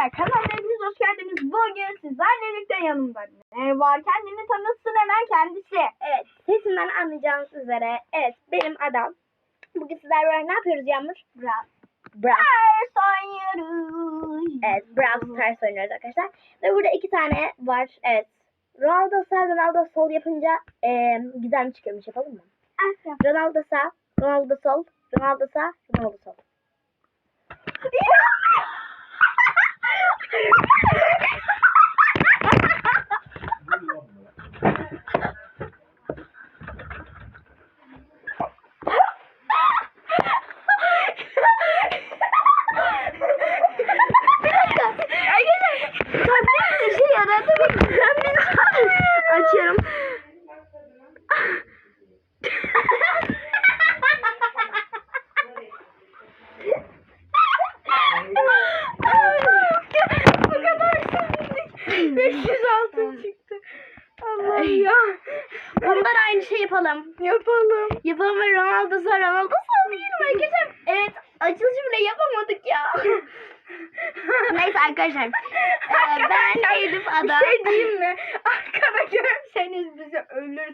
arkadaşlar kanalıma hepiniz hoş geldiniz. Bugün sizlerle birlikte yanımda ne var? Kendini tanıtsın hemen kendisi. Evet, sesimden anlayacağınız üzere. Evet, benim adam. Bugün sizlerle ne yapıyoruz Yağmur? Brawl Brawl. Stars oynuyoruz. Evet, Brawl Stars oynuyoruz arkadaşlar. Ve burada iki tane var. Evet. Ronaldo sağ, Ronaldo sol yapınca eee güzel çıkıyormuş. Yapalım mı? Ronaldo sağ, Ronaldo sol, Ronaldo sağ, Ronaldo sol. Thank you.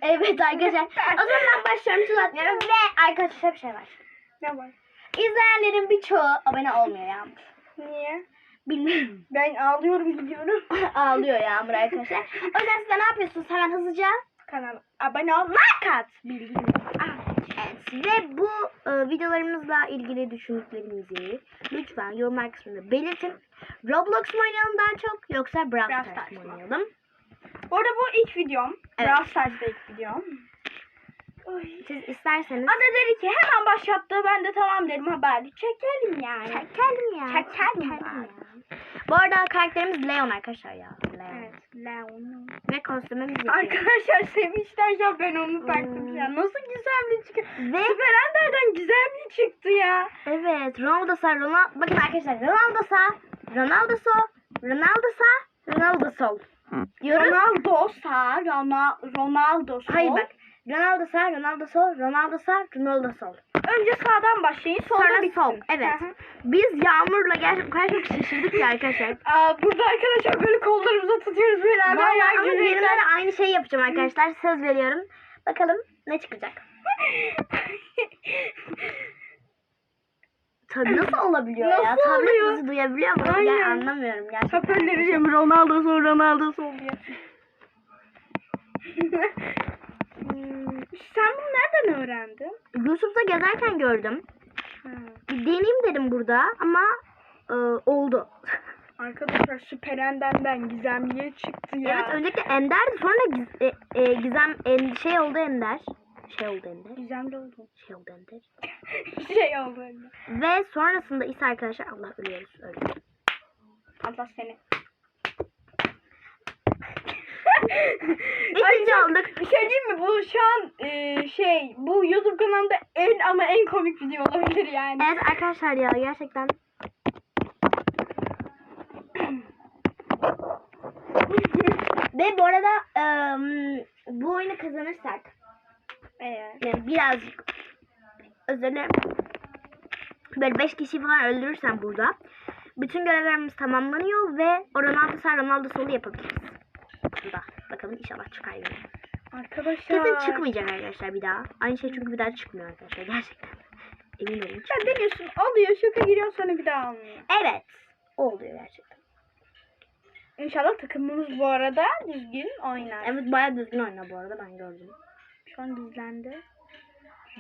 Evet arkadaşlar. O zaman ben başlıyorum tuzatmıyorum ve arkadaşlar bir şey var. Ne var? İzleyenlerin birçoğu abone olmuyor Yağmur. Niye? Bilmiyorum. Ben ağlıyorum gidiyorum. Ağlıyor Yağmur arkadaşlar. O yüzden siz de ne yapıyorsunuz? Hemen hızlıca. Kanala abone ol, like at. Bildiğiniz. Evet. Ve bu e, videolarımızla ilgili düşündüklerinizi lütfen yorumlar kısmında belirtin. Roblox mu oynayalım daha çok yoksa Brawl Stars mı? oynayalım? Bu arada bu ilk videom. Evet. Brawl Stars'da ilk videom. Oy. Siz isterseniz Ada dedi ki hemen başlattı. Ben de tamam dedim haberi. Çekelim yani. çekelim ya. Çekelim ya. bari. Bu arada karakterimiz Leon arkadaşlar ya. Leon. Evet. Leon. Ve kostümümüz. Arkadaşlar Sevinç'ten ya ben onu taktım ya. Nasıl gizemli çıktı. Ve Süper Ender'den gizemli çıktı ya. evet Ronaldo sağ Ronaldo bakın arkadaşlar Ronaldo sağ Ronaldo sol Ronaldo sağ Ronaldo sol diyoruz. Ronaldo sağ, Ronaldo, Ronaldo sol. Hayır bak Ronaldo sağ Ronaldo sol Ronaldo sağ Ronaldo sol. Önce sağdan başlayın sonra, Sonra bitsin. sol. Evet. Hı hı. Biz Yağmur'la gerçekten çok şaşırdık ya arkadaşlar. Aa, burada arkadaşlar böyle kollarımıza tutuyoruz beraber. Vallahi ya, ama yarın da aynı şeyi yapacağım arkadaşlar. Söz veriyorum. Bakalım ne çıkacak. Tabii nasıl olabiliyor ya? Nasıl Tablet oluyor? bizi duyabiliyor mu? Aynen. Ben anlamıyorum gerçekten. Hoparlörü diyeyim Ronaldo sol Ronaldo sol diye. Hmm, Sen bunu nereden öğrendin? YouTube'da gezerken gördüm. Ha. Bir deneyeyim dedim burada ama e, oldu. Arkadaşlar Süper Ender'den gizemliye çıktı ya. Evet öncelikle Ender'di sonra giz, e, e, Gizem en, şey oldu Ender. Şey oldu Ender. Gizemli oldu. Şey oldu Ender. şey oldu öyle. Ve sonrasında ise arkadaşlar Allah ölüyoruz öldük. Allah seni. İkinci olduk. Bir şey diyeyim mi? Bu şu an e, şey bu YouTube kanalında en ama en komik video olabilir yani. Evet arkadaşlar ya gerçekten ve bu arada ım, bu oyunu kazanırsak. Yani birazcık dilerim böyle 5 kişi falan öldürürsem burada bütün görevlerimiz tamamlanıyor ve Ronaldo sağ Ronaldo solu yapabiliriz. Burada. Bakalım inşallah çıkar yine. Arkadaşlar. Kesin çıkmayacak arkadaşlar bir daha. Aynı şey çünkü bir daha çıkmıyor arkadaşlar gerçekten. Emin olun. Sen deniyorsun alıyor şoka giriyor sonra bir daha almıyor. Evet. O oluyor gerçekten. İnşallah takımımız bu arada düzgün oynar. Evet bayağı düzgün oyna bu arada ben gördüm. Şu an gizlendi.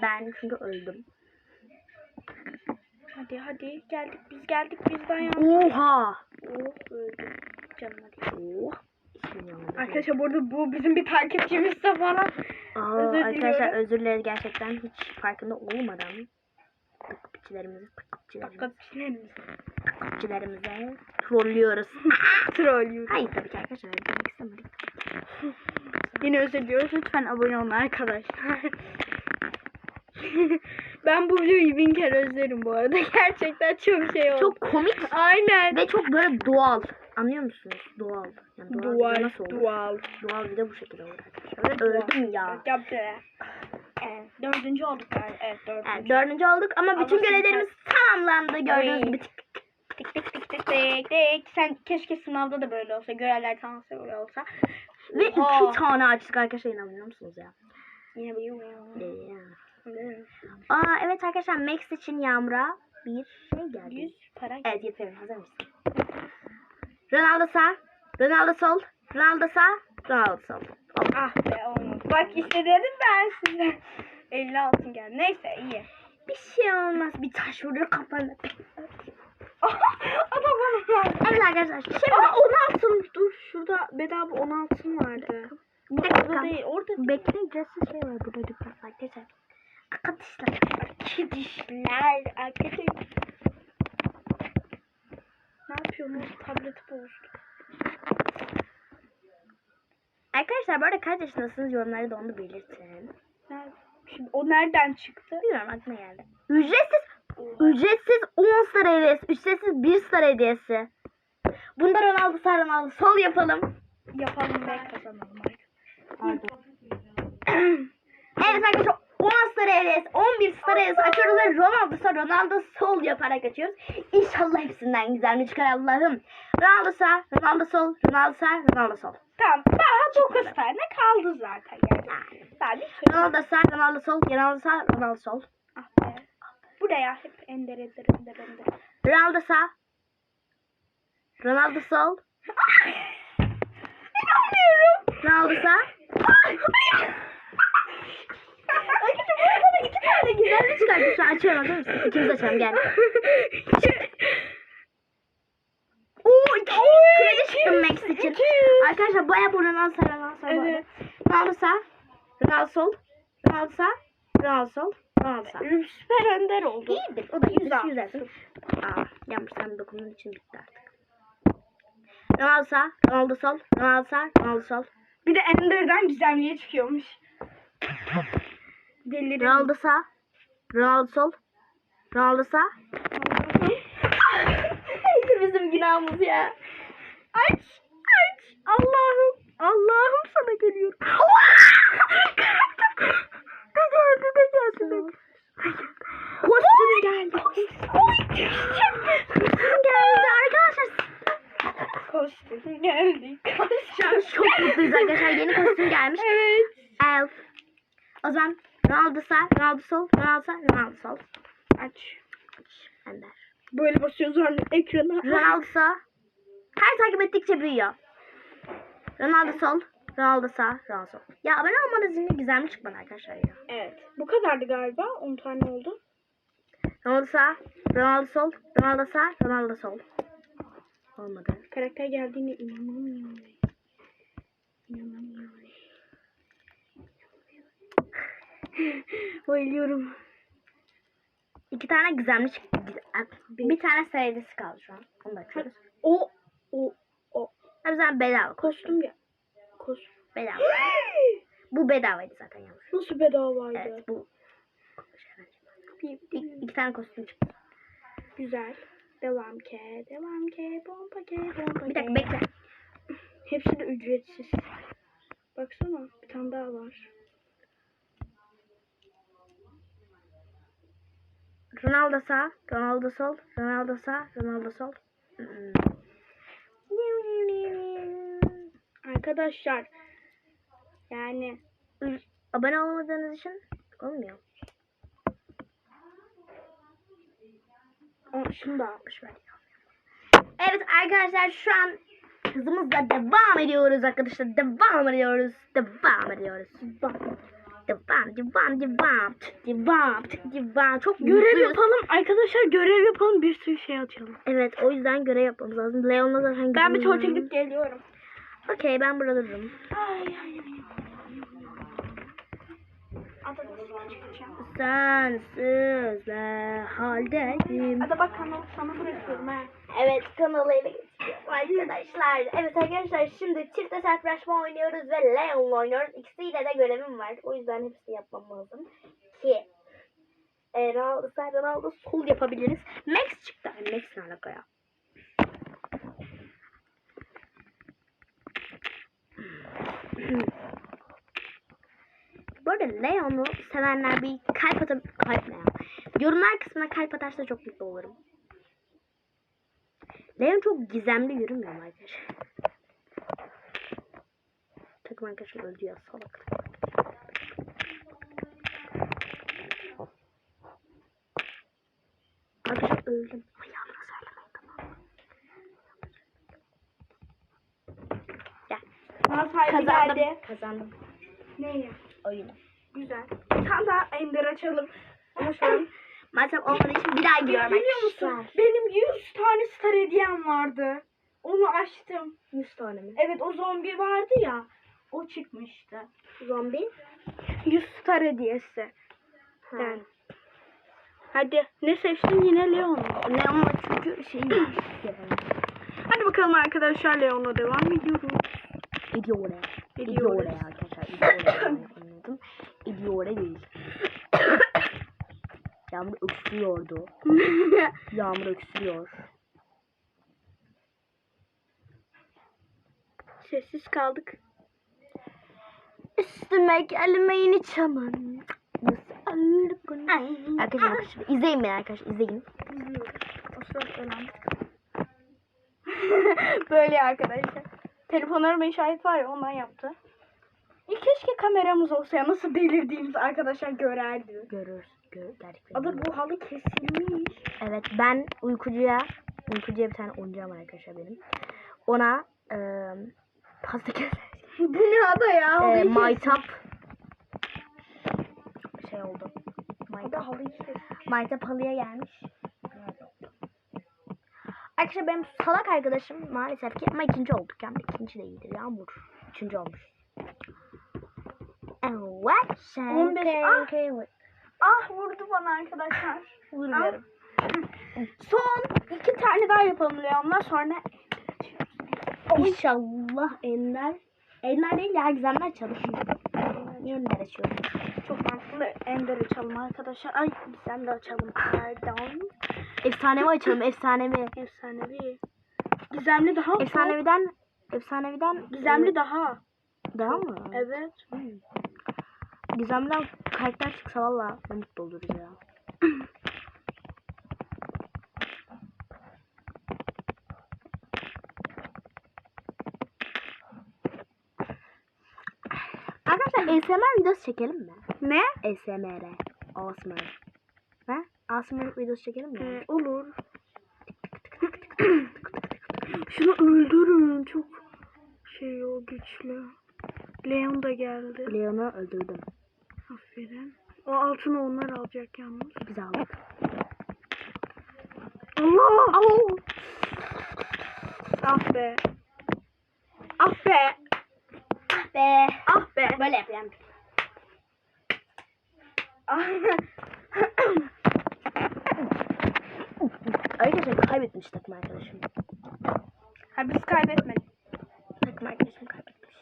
Ben çünkü öldüm. Hadi hadi geldik biz geldik biz dayan. Oha. Oh öldüm. Canım hadi. Oh. Arkadaşlar burada bu bizim bir takipçimizse falan. Aa, özür arkadaşlar diliyorum. özür dileriz gerçekten hiç farkında olmadan takipçilerimizi takipçilerimizi Takipçilerimiz. takipçilerimize trollüyoruz. Trollüyoruz. Hayır tabii ki arkadaşlar öyle demek istemedik. Yine özür diliyoruz. Lütfen abone olun arkadaşlar. ben bu videoyu bin kere özlerim bu arada. Gerçekten çok şey oldu. Çok komik Aynen. ve çok böyle doğal. Anlıyor musunuz? Doğal. Yani doğal, video Dual, nasıl olur? dual. Doğal video bu şekilde olur arkadaşlar. Öldüm ya. Yap be. Evet, dördüncü olduk galiba. Evet dördüncü. Yani dördüncü olduk ama bütün görevlerimiz tamamlandı. Gördüğünüz gibi tık tık tık tik tik tik tik. Sen keşke sınavda da böyle olsa. Görevler tamam böyle olsa. Ve Oha. iki tane açtık arkadaşlar inanmıyor musunuz ya? Yine biliyorum ya. Aa evet arkadaşlar Max için Yağmur'a bir şey geldi. 100 para. Evet yapıyorum. Hazır mısın? Ronaldo sağ. Ronaldo sol. Ronaldo sağ. Ronaldo sol. Oldu. Ah be olmadı. Bak işte dedim ben size. 50 altın geldi. Neyse iyi. Bir şey olmaz. Bir taş vurur kafana. Adam bana geldi. Evet arkadaşlar. Şimdi Aa 16 dur şurada bedava 16 vardı. bir dakika. Değil orada Bekle ücretsiz şey var burada dükkan arkadaşlar. Arkadaşlar. Kedişler arkadaşlar. Ne yapıyorum? Tableti bozdu. Arkadaşlar bu arada kaç yaşındasınız yorumlarda da onu belirtin. Nerede? Şimdi o nereden çıktı? Bilmiyorum aklıma geldi. Ücretsiz ücretsiz 10 star hediyesi. Ücretsiz 1 star hediyesi. Bunda Ronaldo sağ Ronaldo sol yapalım. Yapalım ve kazanalım. Evet arkadaşlar 10 star hediyesi 11 star hediyesi açıyoruz ve Ronaldo sağ Ronaldo sol yaparak açıyoruz. İnşallah hepsinden güzel mi çıkar Allah'ım. Ronaldo sağ Ronaldo sol Ronaldo sağ Ronaldo sol. Tamam daha 9 tane kaldı zaten yani. Sürü. Ronaldo sağ Ronaldo sol Ronaldo sağ Ronaldo sol. Ah. Buraya hep ender ender ender ender. Ronaldo sağ Ronaldo sol İnanmıyorum. Ronaldo sağ iki tane güzel Ne çıkartmış? Şu an açıyorum hazır mısın? İkimiz açalım gel. Oo, iki kredi çıktım Max için. Arkadaşlar baya buradan sağ Ronaldo sağ Evet. Ronaldo sağ Ronaldo sol Ronaldo sağ Ronaldo sol Sağ. Süper önder oldu. İyidir. O da Yüz yüz altı. yüz altı. Aa, yanlış sen dokunduğun için bitti artık. Ronaldo sağ, Ronaldo sol, Ronaldo sağ, Ronaldo sol. Bir de Ender'den gizemliye çıkıyormuş. Delirim. Ronaldo sağ, Ronaldo sol, Ronaldo sağ. Neyse bizim günahımız ya. Aç, aç. Allah'ım, Allah'ım sana geliyorum. Geldi, ne geldi, ne geldi. Arkadaşlar. Kostüm geldi. Şu an çok mutluyuz arkadaşlar. Yeni kostüm gelmiş. Evet. Elf. O zaman Ronaldo sağ, Ronaldo sol, Ronaldo sağ, Ronaldo sol. Aç. Ender. Böyle basıyoruz hani ekrana. Ronaldo sağ. Her takip ettikçe büyüyor. Ronaldo sol. Ronaldo sol. Ya abone olmanız yine güzel mi çıkmadı arkadaşlar ya. Evet. Bu kadardı galiba. 10 tane oldu. Ronaldo sağ. Ronaldo sol. Ronaldo sağ. Ronaldo sol. Olmadı. Karakter geldiğine inanamıyorum. İnanamıyorum. Bayılıyorum. İki tane gizemli çıktı. Bir tane serisi kaldı şu an. Onu da açıyoruz. O o o Ha bir tane bedava. kostüm ya. Kostüm. Bedava. Bu bedavaydı zaten yalnız. Nasıl bedavaydı? Evet bu. Bir- İki, tane kostüm çıktı. Güzel. Devam ke, devam ke, pompa ke, pompa Bir ke. dakika bekle. Hepsi de ücretsiz. Baksana bir tane daha var. Ronaldo sağ, Ronaldo sol, Ronaldo sağ, Ronaldo sol. Hmm. Arkadaşlar yani Abone olmadığınız için olmuyor. Aa, şunu da almış ben. Evet arkadaşlar şu an hızımızla devam ediyoruz arkadaşlar. Devam ediyoruz. Devam ediyoruz. Bak. Devam, devam, devam. Devam, devam. Çok Görev mutluyuz. yapalım arkadaşlar görev yapalım bir sürü şey açalım. Evet o yüzden görev yapmamız lazım. Leon'la zaten Ben bir tuvalete gidip geliyorum. Okey ben burada dururum. Sensiz haldeyim. Hadi bak kanalı sana bırakıyorum ha. Evet kanalıyla geçiyorum arkadaşlar. Evet arkadaşlar şimdi çifte sertleşme oynuyoruz ve Leon'la oynuyoruz. İkisiyle de görevim var. O yüzden hepsini yapmam lazım. Ki e, Ronaldo, Ronaldo sol yapabiliriz. Max çıktı. Max ne alaka ya? Bu arada Leon'u sevenler bir kalp atıp kalp ya? Yorumlar kısmına kalp atarsa çok mutlu olurum. Leon çok gizemli yürümüyor arkadaşlar? Takım arkadaşım öldü ya salak. Arkadaşlar öldüm. Ayağımı sarlamayın tamam mı? Gel. Sahibi Kazandım. geldi. Kazandım. Neyi? Oyunu. Güzel. Tane daha Ender açalım. Ama şu an Maalesef olmadığı için bir daha giriyorum Biliyor musun? Benim 100 tane star hediyem vardı. Onu açtım. 100 tane mi? Evet o zombi vardı ya. O çıkmıştı. Zombi. 100 star hediyesi. Ha. Yani. Hadi ne seçtin yine Leon. Leon çünkü şey. Hadi bakalım arkadaşlar Leon'a devam ediyoruz. Ediyor. Ediyor arkadaşlar. Anladım. Ediyor değil. Yağmur öksürüyordu. Yağmur öksürüyor. Sessiz kaldık. Üstüme gelmeyin çaman. Arkadaşlar bakın şimdi izleyin beni arkadaşlar izleyin. Böyle arkadaşlar. Telefonlarıma işaret var ya ondan yaptı. E keşke kameramız olsa ya nasıl delirdiğimizi arkadaşlar görerdi. Görür. Gör. Adı bu halı kesilmiş. Evet ben uykucuya uykucuya bir tane oyuncağım var arkadaşlar benim. Ona eee pasta bu ne ada ya? Eee Halıyı maytap şey oldu. Maytap. Maytap halıya gelmiş. Arkadaşlar benim salak arkadaşım maalesef ki ama ikinci olduk yani ikinci de iyidir Yağmur. Üçüncü olmuş. Evet. sen 15 ah. Ah vurdu bana arkadaşlar. Vurmuyorum. Son iki tane daha yapalım Leon'la sonra İnşallah Ender. Ender değil ya gizemler çalışıyor. Ender açıyor. çok mantıklı Ender açalım arkadaşlar. Ay de açalım. Pardon. Efsanevi açalım efsanevi. Efsanevi. Gizemli daha mı? Efsaneviden efsaneviden Gizemli daha. daha mı? Evet. Hmm. Gizemden karakter çıksa valla mutlu oluruz ya. Arkadaşlar ASMR videosu çekelim mi? Ne? ASMR. ASMR. Ha? ASMR videosu çekelim mi? Ee, olur. Şunu öldürün. Çok şey o güçlü. Leon da geldi. Leon'u öldürdüm. Aferin. O altını onlar alacak yalnız. Biz aldık. Allah! Ah be. Ah be. Be. Ah be. Böyle yapayım. Ah. Arkadaşlar kaybetmiş takım arkadaşım. ha biz kaybetmedik. Takım arkadaşım kaybetmiş.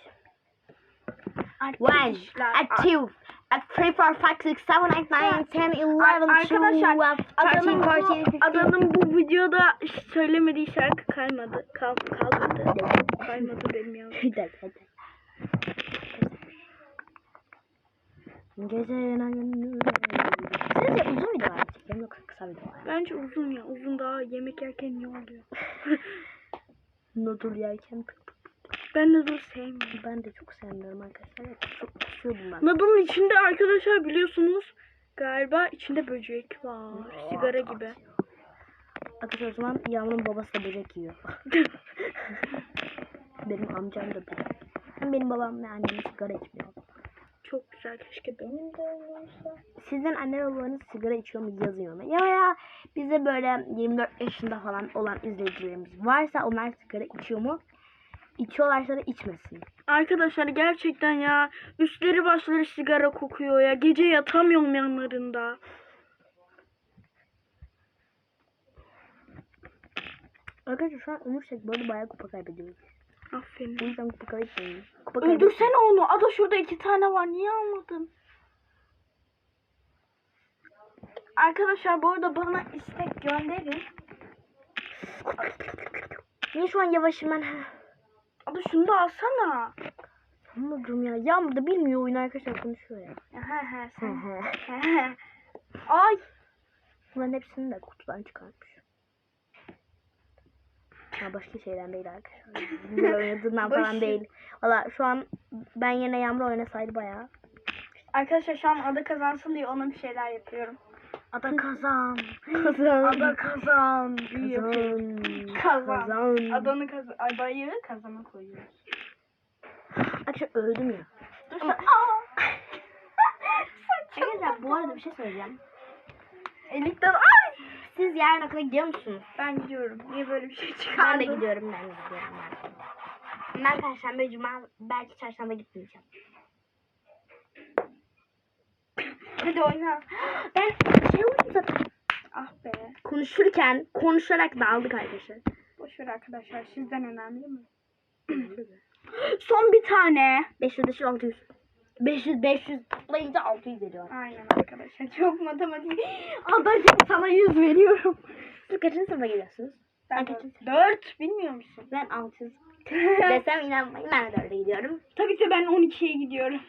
One, at two, at three, four, five, six, seven, eight, nine, ten, eleven, Arkadaşlar, twelve, thirteen, fourteen, bu, fifteen. Adanın bu videoda söylemediği şarkı kaymadı. Kal, kalmadı. Kaymadı benim ya. Hadi hadi. Gecenin ayını. Sizce uzun video çekelim yoksa kısa video var? Bence uzun ya. Uzun daha yemek yerken iyi oluyor. Noodle yerken tık tık. ben noodle sevmiyorum. Ben de çok sevmiyorum arkadaşlar. Çok kusuyordum ben. Noodle'ın içinde arkadaşlar biliyorsunuz galiba içinde böcek var. Sigara gibi. Arkadaşlar o zaman Yağmur'un babası da böcek yiyor. benim amcam da böcek. Hem benim babam ve annem sigara içmiyor. Çok güzel. Keşke benim de olsa. Sizin anne babanız sigara içiyor mu yazıyor mu? Ya ya bize böyle 24 yaşında falan olan izleyicilerimiz varsa onlar sigara içiyor mu? İçiyorlarsa da içmesin. Arkadaşlar gerçekten ya üstleri başları sigara kokuyor ya. Gece yatamıyorum yanlarında. Arkadaşlar şu an ölürsek böyle bayağı kupa kaybediyoruz. Aferin. O yüzden kupa kaybetmeyin. Kupa. Öldürsene onu. Ada şurada iki tane var. Niye almadın? Arkadaşlar bu arada bana istek gönderin. Niye şu an yavaşım ben? Ada şunu da alsana. Anladım ya. Yağmur da bilmiyor oyunu arkadaşlar konuşuyor ya. He he sen. Ay. Bunların hepsini de kutudan çıkartmış. Ha, başka şeyden değil arkadaşlar. Güzel oynadığından falan değil. Valla şu an ben yine Yağmur oynasaydı bayağı. Arkadaşlar şu an ada kazansın diye ona bir şeyler yapıyorum. Ada kazan. Kazan. Ada kazan yapıyorum. Kazan. Kazan. Kazan. Adanı kazan. Adayı kazana koyuyoruz. Arkadaşlar öldüm ya. Aa! Saçım. Arkadaşlar bu arada bir şey söyleyeceğim. Elikten ay! Siz yarın okula gidiyor musunuz? Ben gidiyorum. Niye böyle bir şey çıkardın? Ben de gidiyorum. Ben de gidiyorum. Ben, ben perşembe, cuma, belki çarşamba gitmeyeceğim. Hadi oyna. Ben şey zaten. Ah be. Konuşurken konuşarak daldık arkadaşlar. Boşver arkadaşlar. Sizden önemli mi? Son bir tane. 500 500 600. 500 500 toplayınca 600 ediyor. Aynen arkadaşlar. Çok matematik. Adacım sana yüz veriyorum. Siz kaçıncı sınıfa gidiyorsunuz? Ben Ben dört. kaçıncı? Dört. Bilmiyor musun? Ben 600. Desem inanmayın ben de 4'e gidiyorum. Tabii ki ben 12'ye gidiyorum.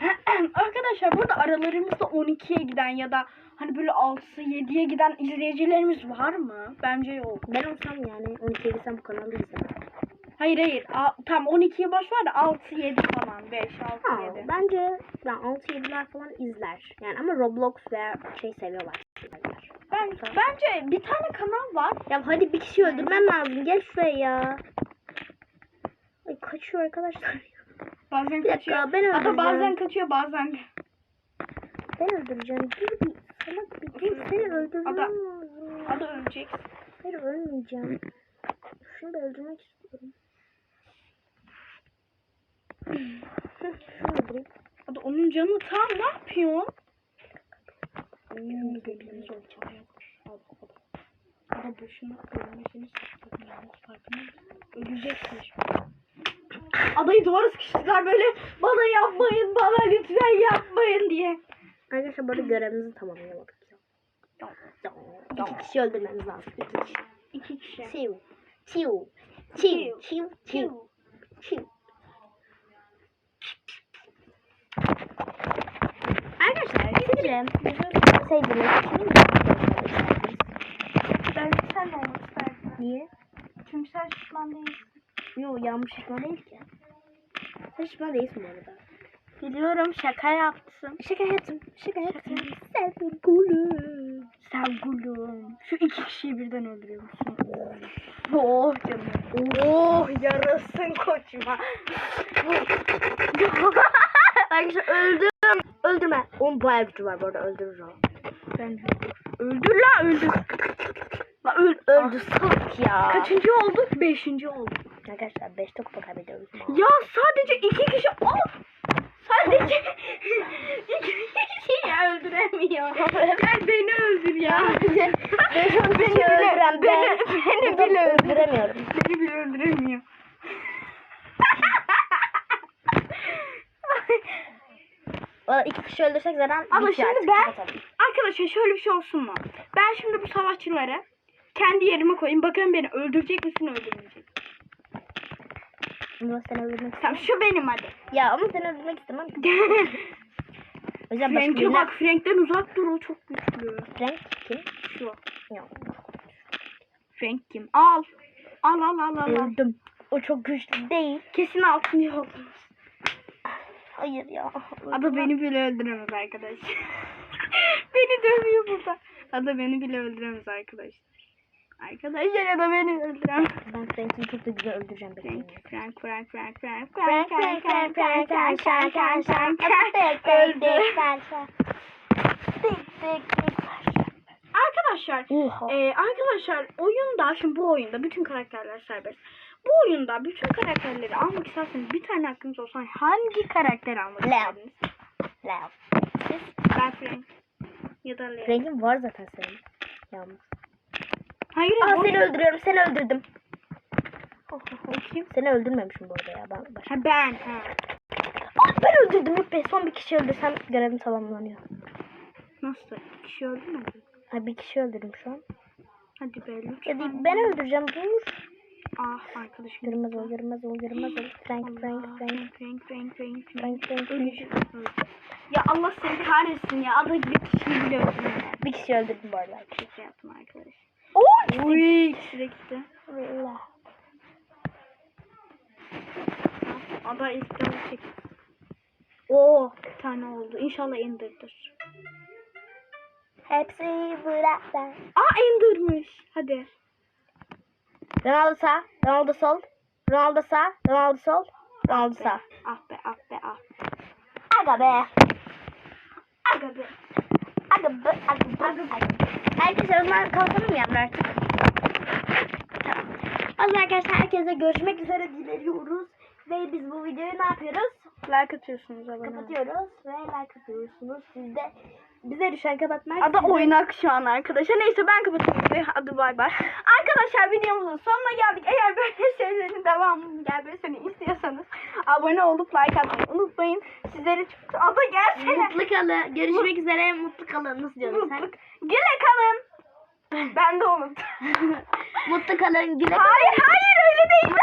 Arkadaşlar burada aralarımızda 12'ye giden ya da hani böyle 6'sı 7'ye giden izleyicilerimiz var mı? Bence yok. Ben olsam yani 12'ye gitsem bu kanalı izlemem. Hayır hayır. A- tam 12'ye boş ver de 6 7 falan 5 6 Ha, 7. bence ben 6-7'ler falan izler. Yani ama Roblox veya şey seviyorlar. Ben bence bir tane kanal var. Ya hadi bir kişi öldürmem lazım. Gel şuraya ya. Ay kaçıyor arkadaşlar. Bazen Bir dakika, kaçıyor. ben Ada öldüreceğim. bazen kaçıyor bazen. Ben öldüreceğim. Dur bir salak bir dur. Seni öldürmem Ada- lazım. Ada ölecek. Hayır ölmeyeceğim. Şunu da öldürmek istiyorum. Şöyle durayım. Hadi onun canı tam ne yapıyorsun? Benim gözümüz olacak. Hadi hadi. Hadi boşuna görmesini sıkıştırdım yalnız farkında. Ölecekmiş. Adayı duvara sıkıştırdılar böyle bana yapmayın bana lütfen yapmayın diye. Arkadaşlar böyle görevimizi tamamlayamadık ya. İki kişi öldürmemiz lazım. İki kişi. İki kişi. Çiu. Çiu. Çiu. Çiu. Çiu. Çiu. Arkadaşlar sevdiğiniz kimin Ben sen de olmak isterdim. Niye? Çünkü sen şişman değilsin. Yok yağmur şişman değil ki. Sen şişman değilsin bu arada. Biliyorum şaka yaptım. Şaka yaptım. Şaka yaptım. Sevgilim. Sevgulum. Şu iki kişiyi birden öldürüyor musun? Oh canım. Oh yarasın koçuma. Arkadaşlar öldüm. Öldürme. Onun bayağı gücü var bu arada öldürür o. Ben öldür la öldür. La öl Öldü salak ya. Kaçıncı olduk? Beşinci olduk. Arkadaşlar 5 kupa kaybediyoruz. Ya sadece iki kişi al. Sadece iki kişi ya öldüremiyor. Gel beni öldür ya. beni bile öldüren ben. Beni, beni bile öldür. öldüremiyorum. Beni bile öldüremiyor. İki kişi öldürsek zaten Ama bitiyor şimdi ben kapatalım. arkadaşlar şöyle bir şey olsun mu? Ben şimdi bu savaşçıları kendi yerime koyayım. Bakın beni öldürecek misin öldürmeyecek. Ama seni öldürmek Tamam şu benim hadi. Ya ama seni öldürmek istemem. Başka Frank'e bak Frank'ten uzak dur o çok güçlü. Frank kim? Şu. Yok. Frank kim? Al. Al al al al. al. Öldüm. O çok güçlü değil. Kesin altın yok. Hayır ya. Ada beni bile öldüremez arkadaşlar. beni dövüyor burada. Ada beni bile öldüremez arkadaşlar. Arkadaşlar Ada beni öldüremez. Ben Frank'i çok da güzel öldüreceğim. Frank, Frank, Frank, Frank, Frank, Frank, Frank, Frank, Frank, Frank, Frank, Frank, Frank, Frank. Öldü. Arkadaşlar, e, arkadaşlar oyunda, şimdi bu oyunda bütün karakterler serbest. Bu oyunda bütün karakterleri almak isterseniz bir tane hakkınız olsa hangi karakteri almak Leo. isterdiniz? Leo. Ben Frank. Ya da Leo. Frank'in var zaten senin. Yalnız. Hayır, Aa seni öldürüyorum. Seni öldürdüm. o kim? Seni öldürmemişim bu arada ya. Ben başka. Ha ben. Ha. Aa ben öldürdüm. Yok be son bir kişi öldürsem görevim tamamlanıyor. Nasıl? Kişi öldü mü? Ha bir kişi öldürdüm şu an. Hadi be Ya lütfen. değil, ben öldüreceğim. Dur. Ah arkadaşım. Görmez ol, görmez ol, görmez ol. Frank, Frank, Allah, Frank. Frank, Frank, Frank, Frank. Frank. Ölecek. Ya Allah seni kahretsin ya. Adı gibi kişiyi bile öldürmüyor. Bir kişi öldürdüm bu arada. Şaka yaptım arkadaş. Oo! Uy ikisi de gitti. Ada ilkten çek. Oo bir tane oldu. İnşallah Ender'dır. Hepsi burada. Aa Ender'mış. Hadi. Ronaldo sağ, Ronaldo sol, Ronaldo sağ, Ronaldo sol, Ronaldo sağ. Ah be ah be ah. Aga be. Aga be. Aga be. Aga be. Aga be. Herkes onlar kalkalım mı artık? Tamam. O zaman arkadaşlar herkese görüşmek üzere dileriyoruz. Ve biz bu videoyu ne yapıyoruz? Like atıyorsunuz abone. Kapatıyoruz ve like atıyorsunuz. Siz de bize düşen kapatmak. Ada oynak şu an arkadaşlar. Neyse ben kapatıyorum. Hadi bay bay. Arkadaşlar videomuzun sonuna geldik. Eğer böyle şeylerin devamını gelmesini istiyorsanız abone olup like atmayı unutmayın. Sizleri çok... Ada gelsene. Mutlu kalın. Görüşmek üzere. Mutlu kalın. Nasıl diyorsun sen? Mutlu. Güle kalın. Ben de unuttum. Mutlu kalın. Güle hayır hayır öyle değil.